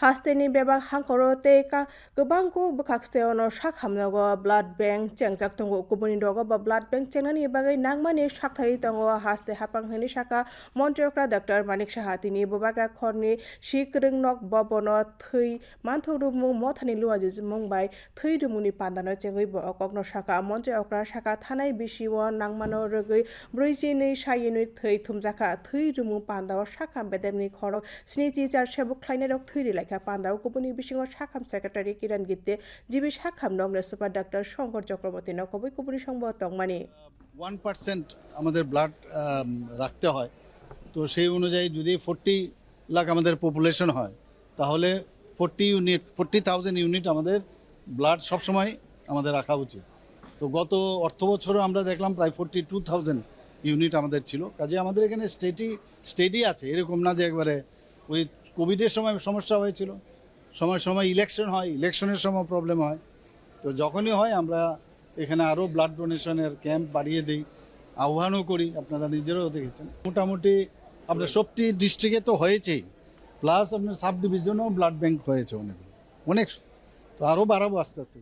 hasteni bebak hangkoro teka gebangku bekaksteono sak hamnago blood bank chengjak tongo kubuni dogo ba blood bank chengnani bagai nangmani sakthari tongo haste hapang hini saka মন্ত্রকরা doctor Manik Saha তিনি বোবাগা খরনি শিখ রংনক ববন থৈ মান্থক রুমু মথানি লুয়াজি মুম্বাই থৈ রুমুনি পান্দানো চেঙ্গই বকগ্ন শাখা মন্ত্রকরা শাখা থানায় বিশি ও নাংমানো রগৈ ব্রৈজি নৈ সাই নৈ থৈ থুমজাখা থৈ রুমু পান্দাও শাখা বেদেমনি খরক স্নিজি চার সেবক খাইনে রক থৈরি লাগে লেখা পান্দা উপকূপনী বিশিঙ্গ শাখাম সেক্রেটারি কিরণ গিত্তে জিবি শাখাম নংরা সুপার ডাক্তার শঙ্কর চক্রবর্তী নকবই কুপুনি সংবাদ তংমানি ওয়ান পার্সেন্ট আমাদের ব্লাড রাখতে হয় তো সেই অনুযায়ী যদি ফোরটি লাখ আমাদের পপুলেশন হয় তাহলে forty unit forty thousand unit আমাদের ব্লাড সবসময় আমাদের রাখা উচিত তো গত অর্থ বছরও আমরা দেখলাম প্রায় ফোরটি টু থাউজেন্ড ইউনিট আমাদের ছিল কাজে আমাদের এখানে স্টেটই স্টেডি আছে এরকম না যে একবারে ওই কোভিডের সময় সমস্যা হয়েছিল। সময় সময় ইলেকশন হয় ইলেকশনের সময় প্রবলেম হয়। তো যখনই হয়, আমরা এখানে আরও ব্লাড ডোনেশনের ক্যাম্প বাড়িয়ে দিই। আহ্বানও করি, আপনারা নিজেরাও দেখেছেন। মোটামুটি আপনার সবটি ডিস্ট্রিক্টে তো হয়েছেই। প্লাস আপনার সাব ডিভিশনেও ব্লাড ব্যাঙ্ক হয়েছে অনেক অনেক। তো আরও বাড়াবো আস্তে আস্তে।